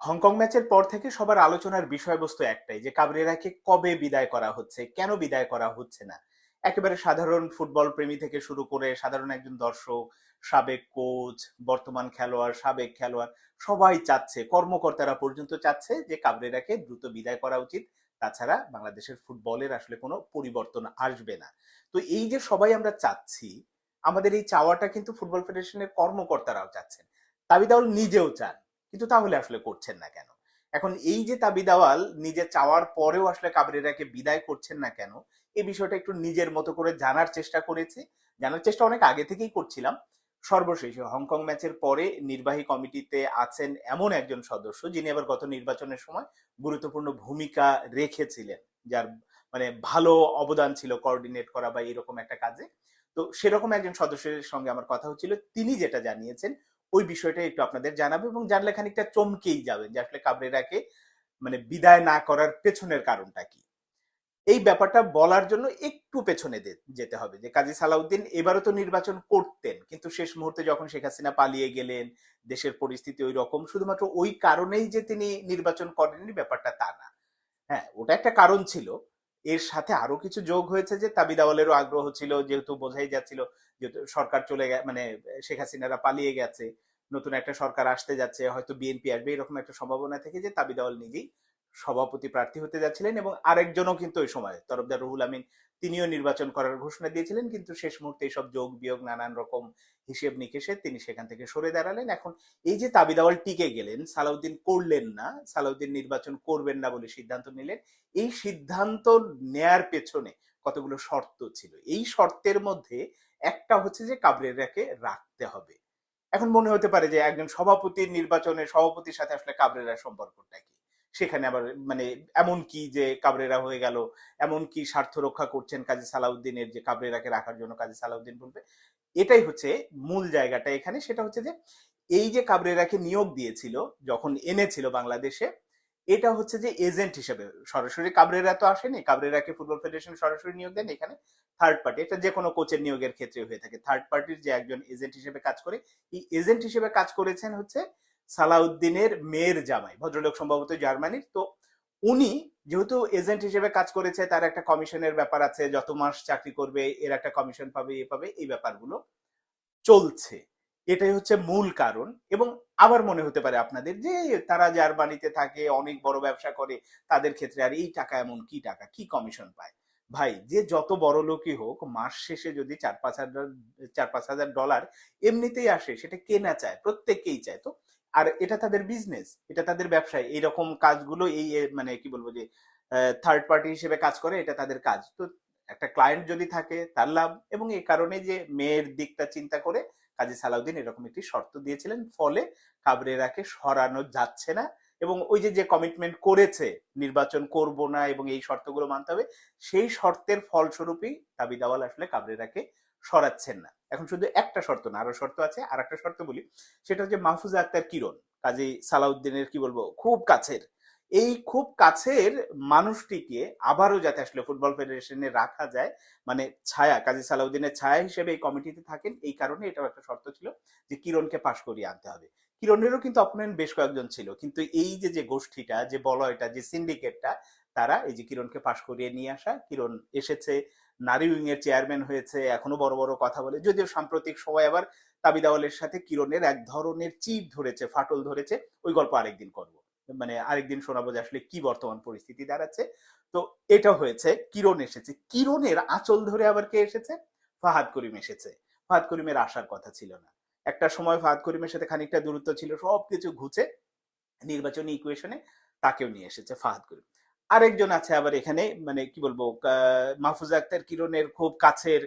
Hong Kong ম্যাচের পর থেকে সবার আলোচনার বিষয়বস্তু একটাই, যে কাবরেরাকে কবে বিদায় করা হচ্ছে, কেন বিদায় করা হচ্ছে না। একেবারে সাধারণ ফুটবল প্রেমী থেকে শুরু করে সাধারণ একজন দর্শক, সাবেক কোচ বর্তমান খেলোয়াড়, সাবেক খেলোয়াড়, সবাই চাচ্ছে, কর্মকর্তারা পর্যন্ত চাচ্ছে যে কাবরেরাকে দ্রুত বিদায় করা উচিত। তাছাড়া বাংলাদেশের ফুটবলের আসলে কোনো পরিবর্তন আসবে না। তো এই যে সবাই আমরা চাচ্ছি, আমাদের এই চাওয়াটা কিন্তু ফুটবল ফেডারেশনের কর্মকর্তারাও চাচ্ছেন। তাবিদাউল নিজেও চান। কিন্তু তাহলে আসলে করছেন না কেন? এখন এই যে তাবি তাবিদাওয়াল নিজে চাওয়ার পরেও আসলে কাবরেরাকে বিদায় করছেন না কেন এই বিষয়টা একটু নিজের মতো করে জানার চেষ্টা করেছি। জানার চেষ্টা অনেক আগে থেকেই করছিলাম। সর্বশেষ হংকং ম্যাচের পরে নির্বাহী কমিটিতে আছেন এমন একজন সদস্য যিনি আবার গত নির্বাচনের সময় গুরুত্বপূর্ণ ভূমিকা রেখেছিলেন, যার মানে ভালো অবদান ছিল কোঅর্ডিনেট করা বা এরকম একটা কাজে। তো সেরকম একজন সদস্যের সঙ্গে আমার কথা হচ্ছিল। তিনি যেটা জানিয়েছেন ওই বিষয়টা একটু আপনাদের জানাব এবং জানলে খানিকটা চমকেই যাবেন যে আসলে কাবরেরাকে মানে বিদায় না করার পেছনের কারণটা কি। এই ব্যাপারটা বলার জন্য একটু পেছনে যেতে হবে যে কাজী সালাউদ্দিন এবারও তো নির্বাচন করতেন, কিন্তু শেষ মুহূর্তে যখন শেখ হাসিনা পালিয়ে গেলেন, দেশের পরিস্থিতি ওই রকম, শুধুমাত্র ওই কারণেই যে তিনি নির্বাচন করেননি ব্যাপারটা তা না। হ্যাঁ ওটা একটা কারণ ছিল। এর সাথে আরও কিছু যোগ হয়েছে যে তাবিদাওয়ালেরও আগ্রহ ছিল, যেহেতু বোঝাই যাচ্ছিল যেহেতু সরকার চলে মানে শেখ হাসিনারা পালিয়ে গেছে। নতুন একটা সরকার আসতে যাচ্ছে, হয়তো বিএনপি আসবে, এরকম একটা সম্ভাবনা থেকে যে তাবিদাওয়াল নিজেই সভাপতি প্রার্থী হতে যাচ্ছিলেন এবং আরেকজনও কিন্তু ওই সময়, তরফদার রুহুল আমিন, তিনিও নির্বাচন করার ঘোষণা দিয়েছিলেন, কিন্তু শেষ মুহূর্তে এইসব যোগ বিয়োগ নানান রকম হিসেব নিকেশে তিনি সেখান থেকে সরে দাঁড়ালেন। এখন এই যে তাবিদাওয়াল টিকে গেলেন, সালাউদ্দিন করলেন না, সালাউদ্দিন নির্বাচন করবেন না বলে সিদ্ধান্ত নিলেন, এই সিদ্ধান্ত নেয়ার পেছনে কতগুলো শর্ত ছিল? এই শর্তের মধ্যে একটা হচ্ছে যে কাবরেরাকে রাখতে হবে। এখন মনে হতে পারে যে একজন সভাপতির নির্বাচনে সভাপতির সাথে আসলে কাবরেরার সম্পর্কটা কি? সেখানে আবার মানে এমন কি যে কাবরেরা হয়ে গেল? এমন কি স্বার্থ রক্ষা করছেন কাজী সালাউদ্দিনের যে কাবরেরাকে রাখার জন্য কাজী সালাউদ্দিন বলবে? এটাই হচ্ছে মূল জায়গাটা এখানে। সেটা হচ্ছে যে এই যে কাবরেরাকে নিয়োগ দিয়েছিল, যখন এনেছিল বাংলাদেশে এটা হচ্ছে যে এজেন্ট হিসেবে। সরাসরি কাবরেরা তো আসেনি, কাবরেরাকে ফুটবল ফেডারেশন সরাসরি নিয়োগ দেন এখানে থার্ড পার্টি এটা যে কোনো কোচের নিয়োগের ক্ষেত্রে হয়ে থাকে। থার্ড পার্টির যে একজন এজেন্ট হিসেবে কাজ করে, এই এজেন্ট হিসেবে কাজ করেছেন হচ্ছে সালাউদ্দিনের মেয়ের জামাই, ভদ্রলোক সম্ভবত জার্মানির। তো উনি যেহেতু এজেন্ট হিসেবে কাজ করেছে, তার একটা কমিশনের ব্যাপার আছে, যত মাস চাকরি করবে, এর একটা কমিশন পাবে, এ পাবে, এই ব্যাপারগুলো চলছে। এটাই হচ্ছে মূল কারণ এবং আবার মনে হতে পারে আপনাদের যে তারা যার জার্মানিতে থাকে, অনেক বড় ব্যবসা করে, তাদের ক্ষেত্রে আর এই টাকা এমন কি টাকা? কি কমিশন পায়? ভাই, যে যত বড় লোকই হোক, মাস শেষে যদি চার পাঁচ হাজার, চার পাঁচ হাজার ডলার এমনিতেই আসে, সেটা কে না চায়, প্রত্যেককেই চায়, তো? আর এটা তাদের বিজনেস এটা তাদের ব্যবসায়, এইরকম কাজগুলো এই মানে কি বলব যে থার্ড পার্টি হিসেবে কাজ করে, এটা তাদের কাজ, তো? একটা ক্লায়েন্ট যদি থাকে, তার লাভ, এবং এই কারণে যে মেয়ের দিকটা চিন্তা করে কাজী সালাউদ্দিন এরকম একটি শর্ত দিয়েছিলেন, ফলে কাবরেরাকে সরানো যাচ্ছে না এবং ওই যে যে কমিটমেন্ট করেছে, নির্বাচন করব না এবং এই শর্তগুলো মানতে হবে, সেই শর্তের ফলস্বরূপই তাবিদাওয়াল আসলে কাবরেরাকে সরাচ্ছেন না। এখন শুধু একটা শর্ত না আরও শর্ত আছে আর একটা শর্ত বলি, সেটা হচ্ছে মাহফুজা আক্তার কিরণ, কাজী সালাউদ্দিনের, কি বলব, খুব কাছের এই খুব কাছের মানুষটিকে আবারও যাতে আসলে ফুটবল ফেডারেশনে রাখা যায় মানে ছায়া, কাজী সালাউদ্দিনের ছায়া হিসেবে এই কমিটিতে থাকেন, এই কারণে এটাও একটা শর্ত ছিল যে কিরণকে পাশ করিয়ে আনতে হবে। কিরণেরও কিন্তু অপোনেন্ট বেশ কয়েকজন ছিল, কিন্তু এই যে যে গোষ্ঠীটা, যে বলয়টা, যে সিন্ডিকেটটা তারা এই যে কিরণকে পাশ করিয়ে নিয়ে আসা, কিরণ এসেছে, নারী উইং এর চেয়ারম্যান হয়েছে, এখনও বড় বড় কথা বলে, যদিও সাম্প্রতিক সময় আবার তাবিদাওয়ালের সাথে কিরণের এক ধরনের চিপ ধরেছে, ফাটল ধরেছে, ওই গল্প আরেকদিন করব। মানে আরেকদিন শোনাবো যে আসলে কি বর্তমান পরিস্থিতি দাঁড়াচ্ছে। তো এটা হয়েছে, কিরণ এসেছে। কিরণের আঁচল ধরে আবার কে এসেছে? ফাহাদ করিম এসেছে। ফাহাদ করিমের আসার কথা ছিল না। একটা সময় ফাহাদ করিমের সাথে খানিকটা দূরত্ব ছিল, সবকিছু ঘুচে নির্বাচনী ইকুয়েশনে তাকেও নিয়ে এসেছে ফাহাদ করিম। আরেকজন আছে আবার এখানে মানে কি বলব মাহফুজা আক্তার কিরণের খুব কাছের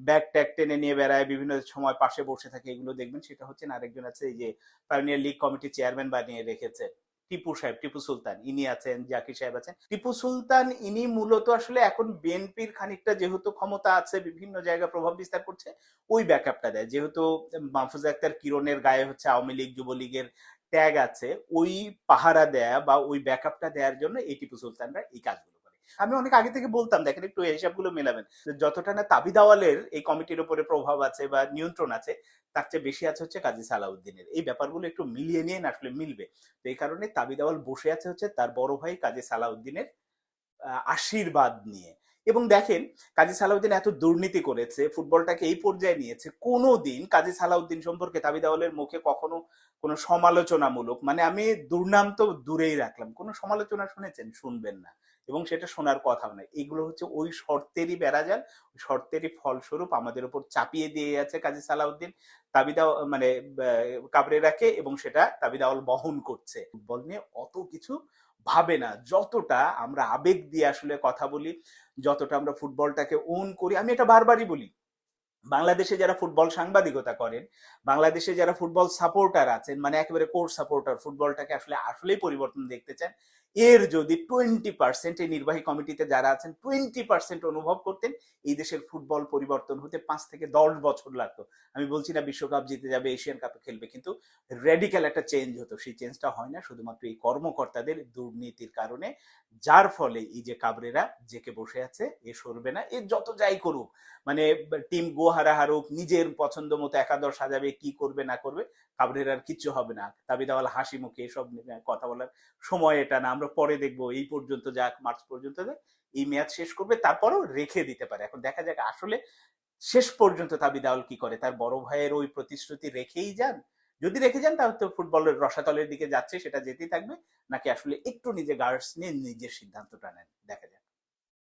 ব্যাগ ট্যাগ টেনে নিয়ে বেড়ায়, বিভিন্ন সময় পাশে বসে থাকে, এগুলো দেখবেন। সেটা হচ্ছে আরেকজন আছে এই যে পাইনিয়ার লিগ কমিটি চেয়ারম্যান বানিয়ে রেখেছে। টিপু সাহেব, টিপু সুলতান, ইনি আছেন, জাকির সাহেব আছেন। টিপু সুলতান, ইনি মূলত আসলে এখন বিএনপির খানিকটা যেহেতু ক্ষমতা আছে, বিভিন্ন জায়গায় প্রভাব বিস্তার করছে, ওই ব্যাকআপটা দেয়। যেহেতু মাহফুজ আক্তার কিরণের গায়ে হচ্ছে আওয়ামী লীগ, যুবলীগের ট্যাগ আছে, ওই পাহারা দেয়া বা ওই ব্যাকআপটা দেওয়ার জন্য এই টিপু সুলতানরা এই কাজগুলো আমি অনেক আগে থেকে বলতাম, দেখেন একটু হিসাবগুলো মেলাবেন যতটা না তাবি দাওয়ালের এই কমিটির উপরে প্রভাব আছে বা নিয়ন্ত্রণ আছে, তার চেয়ে বেশি আছে হচ্ছে কাজী সালাউদ্দিনের। এই ব্যাপারগুলো একটু মিলিয়ে নিয়ে না আসলে মিলবে। তো এই কারণে তাবি দাওয়াল বসে আছে হচ্ছে তার বড় ভাই কাজী সালাউদ্দিনের আশীর্বাদ নিয়ে। এবং দেখেন, কাজী সালাউদ্দিন এত দুর্নীতি করেছে, ফুটবলটাকে এই পর্যায়ে নিয়েছে কোনো দিন কাজী সালাউদ্দিন সম্পর্কে তাবি দাওয়ালের মুখে কখনো কোনো সমালোচনামূলক মানে আমি দুর্নাম তো দূরেই রাখলাম, কোনো সমালোচনা শুনেছেন? শুনবেন না। এবং সেটা শোনার কথা নয় এগুলো হচ্ছে ওই শর্তেরই বেড়াজাল শর্তেরই ফলস্বরূপ আমাদের উপর চাপিয়ে দিয়ে যাচ্ছে কাজী সালাউদ্দিন। তাবিদা মানে কাবরেরাকে এবং সেটা তাবিদাওয়াল বহন করছে। ফুটবল নিয়ে অত কিছু ভাবে না। যতটা আমরা আবেগ দিয়ে আসলে কথা বলি, যতটা আমরা ফুটবলটাকে ওন করি, আমি এটা বারবারই বলি, বাংলাদেশে যারা ফুটবল সাংবাদিকতা করেন, বাংলাদেশে যারা ফুটবল সাপোর্টার আছেন মানে একেবারে কোর সাপোর্টার, ফুটবলটাকে আসলে আসলেই পরিবর্তন দেখতে চান এর যদি টোয়েন্টি পার্সেন্ট এই নির্বাহী কমিটিতে যারা আছেন টোয়েন্টি পার্সেন্ট অনুভব করতেন, এই দেশের ফুটবল পরিবর্তন হতে পাঁচ থেকে দশ বছর লাগতো। আমি বলছি না বিশ্বকাপ জিতে যাবে, এশিয়ান কাপে খেলবে, কিন্তু রেডিক্যাল একটা চেঞ্জ হতো। সেই চেঞ্জটা হয় না, শুধুমাত্র এই কর্মকর্তাদের দুর্নীতির কারণে, যার ফলে এই যে কাবরেরা জেকে বসে আছে, এ সরবে না, এ যত যাই করুক। মানে টিম গো হারা হারুক, নিজের পছন্দ মতো একাদশ সাজাবে, কি করবে, না করবে কাবরেরার কিচ্ছু হবে না। তাবিদাওয়াল হাসি মুখে এসব কথা বলার সময় এটা না। আমরা পরে দেখব, এই পর্যন্ত যাক, মার্চ পর্যন্ত যাক, এই মেয়াদ শেষ করবে, তারপরেও রেখে দিতে পারে। এখন দেখা যাক, আসলে শেষ পর্যন্ত তাবিদাওয়াল কি করে? তার বড় ভাইয়ের ওই প্রতিশ্রুতি রেখেই যান? যদি রেখে যান, তাহলে তো ফুটবলের রসাতলের দিকে যাচ্ছে, সেটা যেতেই থাকবে। নাকি আসলে একটু নিজে গার্ডস নিয়ে নিজের সিদ্ধান্তটা নেন? দেখা যাক।